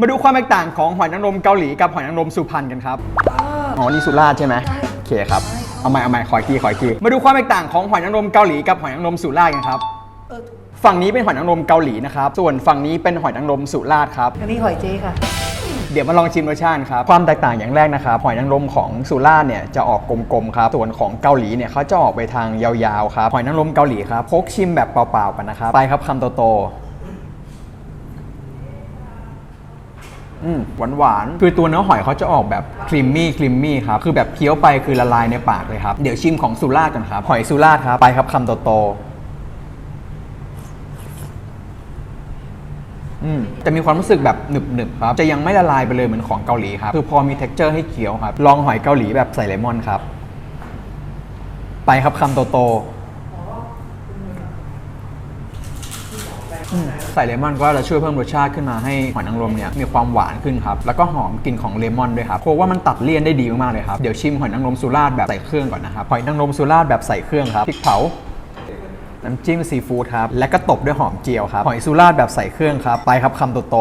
มาดูความแตกต่างของหอยนางรมเกาหลีกับหอยนางรมสุพรรณกันครับ อ๋อ นี่สุราษฎร์ใช่ไหมโอเคครับ เอาใหม่เอาใหม่ขออีกทีขออีกทีมาดูความแตกต่างของหอยนางรมเกาหลีกับหอยนางรมสุราษฎร์กันครับ ฝั่งนี้เป็นหอยนางรมเกาหลีนะครับ ส่วนฝั่งนี้เป็นหอยนางรมสุราษฎร์ครับ อันนี้หอยเจ๊ค่ะ เดี๋ยวมาลองชิมรสชาติครับ ความแตกต่างอย่างแรกนะครับ หอยนางรมของสุราษฎร์เนี่ยจะออกกลมๆครับ ส่วนของเกาหลีเนี่ยเขาจะออกไปทางยาวๆครับ หอยนางรมเกาหลีครับพกชิมแบบเปล่าๆกันนะครับ ไปครับคำโตๆ อืมหวานๆ คือตัวเนื้อหอยเขาจะออกแบบครีมมี่ครีมมี่ครับ คือแบบเคี้ยวไปคือละลายในปากเลยครับ เดี๋ยวชิมของสุราษฎร์กันครับ หอยสุราษฎร์ครับ ไปครับคำโตๆอืมจะมีความรู้สึกแบบหนึบๆครับ จะยังไม่ละลายไปเลยเหมือนของเกาหลีครับ คือพอมี t e x t อร์ให้เคี้ยวครับ ลองหอยเกาหลีแบบใส่เลมอนครับ ไปครับคำโตๆอืม ใส่เลมอนก็จะช่วยเพิ่มรสชาติขึ้นมาให้หอยนางรมเนี่ยมีความหวานขึ้นครับ แล้วก็หอมกลิ่นของเลมอนด้วยครับเพราะว่ามันตัดเลี่ยนได้ดีมากๆเลยครับ เดี๋ยวชิมหอยนางรมสุราษฎร์แบบใส่เครื่องก่อนนะครับหอยนางรมสุราษฎร์แบบใส่เครื่องครับพริกเผาน้ำจิ้มซีฟู้ดครับ และก็ตบด้วยหอมเจียวครับ หอยสุราษฎร์แบบใส่เครื่องครับ ไปครับคำโตโต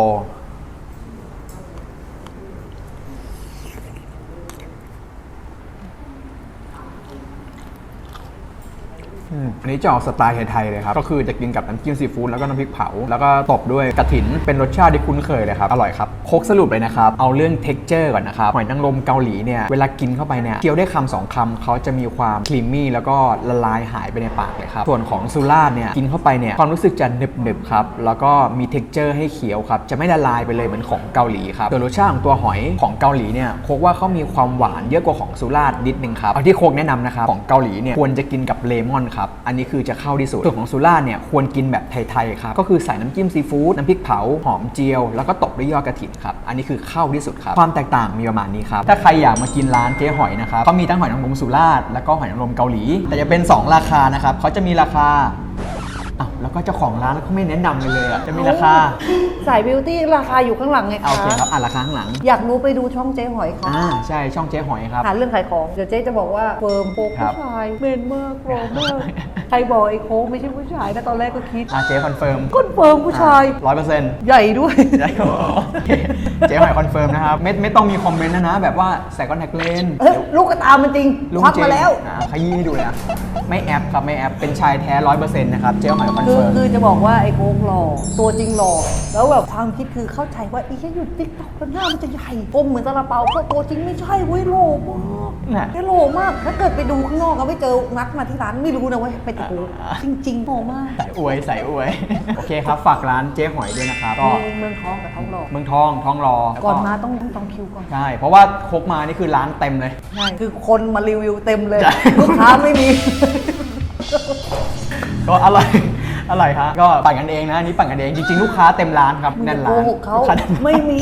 อันนี้จะออกสไตล์ไทยๆเลยครับ ก็คือจะกินกับน้ำจิ้มซีฟู้ดแล้วก็น้ำพริกเผา แล้วก็ตบด้วยกระถินเป็นรสชาติที่คุ้นเคยเลยครับ อร่อยครับโคกสรุปเลยนะครับ เอาเรื่อง t e x t อร์ก่อนนะครับหอยนางรมเกาหลีเนี่ย เวลากินเข้าไปเนี่ยเคี้ยวได้คำสองคำเขาจะมีความครีมมี่แล้วก็ละลายหายไปในปากเลยครับ ส่วนของสุราเนี่ยกินเข้าไปเนี่ยความรู้สึกจะหนึบๆครับแล้วก็มี t e x t อร์ให้เคี้ยวครับจะไม่ละลายไปเลยเหมือนของเกาหลีครับส่วนรสชาติของตัวหอยของเกาหลีเนี่ยโคกว่าเขามีความหวานเยอะกว่าของสุรานิดนึงครับเอาที่โคกแนะนำนะครับของเกาหลีเนี่ยควรจะกินกับเลมอนครับ อันนี้คือจะเข้าที่สุดส่วนของสุราเนี่ยควรกินแบบไทยๆครับ ก็คือใส่น้ำจิ้มซีฟู้ดน้ำพริกเผา หอมเจียว แล้วก็ตบด้วยยอดกระถินครับ อันนี้คือเข้าที่สุดครับ ความแตกต่างมีประมาณนี้ครับ ถ้าใครอยากมากินร้านเจ๊หอยนะครับเขามีทั้งหอยนางรมสุราษฎร์แล้วก็หอยนางรมเกาหลี แต่จะเป็น 2 ราคานะครับเขาจะมีราคา อ้าวแล้วก็เจ้าของร้านเขาไม่แนะนำเลยเลยอะจะมีราคาสายบิวตี้ราคาอยู่ข้างหลังไงเอาคะโอเคครับอ่านราคาข้างหลัง อยากรู้ไปดูช่องเจ๊หอยค่ะอ่าใช่ช่องเจ๊หอยครับ หาเรื่องขายของ เดี๋ยวเจ๊จะบอกว่าเฟิร์มโป๊กครับผู้ชายเมนมากโกรธมากใครบอกไอ้โค้กไม่ใช่ผู้ชายนะตอนแรกก็คิดอ่าเจ๊คอนเฟิร์มก้นเฟิร์มผู้ชายร้อยเปอร์เซ็นต์ใหญ่ด้วย ได้ครับเจ๊หอยคอนเฟิร์มนะครับ ไม่ไม่ต้องมีคอมเมนต์นะนะ แบบว่าใส่คอนแทคเลนส์เฮ้ยลูกกระตามันจริงลุงควักเจมาแล้ว อ่าขยี้ให้ดูเลยอะไม่แอปครับไม่แอปเป็นชายแท้ร้อยเปอร์เซ็นต์นะครับ เจ๊หอยคอนคือเฟิร์ม คือจะบอกว่าไอ้โค้กหล่อตัวจริงหล่อแล้วแบบความคิดคือเข้าใจว่าอีแค่หยุดติ๊กต็อกแล้วหน้ามันจะใหญ่กลมเหมือนซาลาเปาเพราะตัวจริงไม่ใช่เว้ยหล่อมากน่ะ แค่หล่อมาก ถ้าเกิดไปดูข้างนอกก็ไม่เจอนัดมาที่ร้านไม่รู้นะเว่าเป็นโค้กจริงๆหล่อมากใส่อวยใส่อวย โอเคครับ ฝากร้านเจ๊หอยด้วยนะครับก็มีเมืองท้องกับท้องหล่อเมืองทองท้องรอแล้วก่อนมาต้องต้องจองคิวก่อนใช่เพราะว่าครบมานี่คือร้านเต็มเลย ใช่คือคนมารีวิวเต็มเลยใช่ ลูกค้าไม่มี ก็อร่อยอร่อยครับก็ปั่นกันเองนะอันนี้ปั่นกันเองจริงๆ ลูกค้าเต็มร้านครับมึงแน่นโกร้านหกเขาลูค้ต็ร้านไม่มี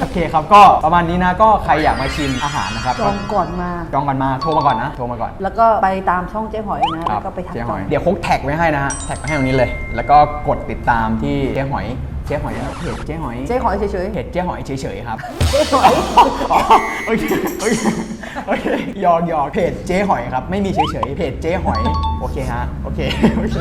โอเคครับก็ประมาณนี้นะก็ใครอยากมาชิมอาหารนะครับจองก่อนมา จองกันมาโทรมาก่อนนะโทรมาก่อนแล้วก็ไปตามช่องเจ๊หอยนะครัแล้บวก็ไปทักเจ๊จหอองยเดี๋ยวคงแท็กไว้ให้นะฮะแท็กไว้ให้ตรงนี้เลย แล้วก็กดติดตามที่เจ๊หอย เจ๊หอยนะเพจเจ๊หอยเจ๊หอยเฉยเพจเจ๊หอยเฉยๆครับๆเจ๊หอยอ๋อโอเคโอเคโอเคหยอกหยอกเพจเจ๊หอยครับ ไม่มีเฉยๆเพจเจ๊หอย โอเคฮะ โอเคโอเค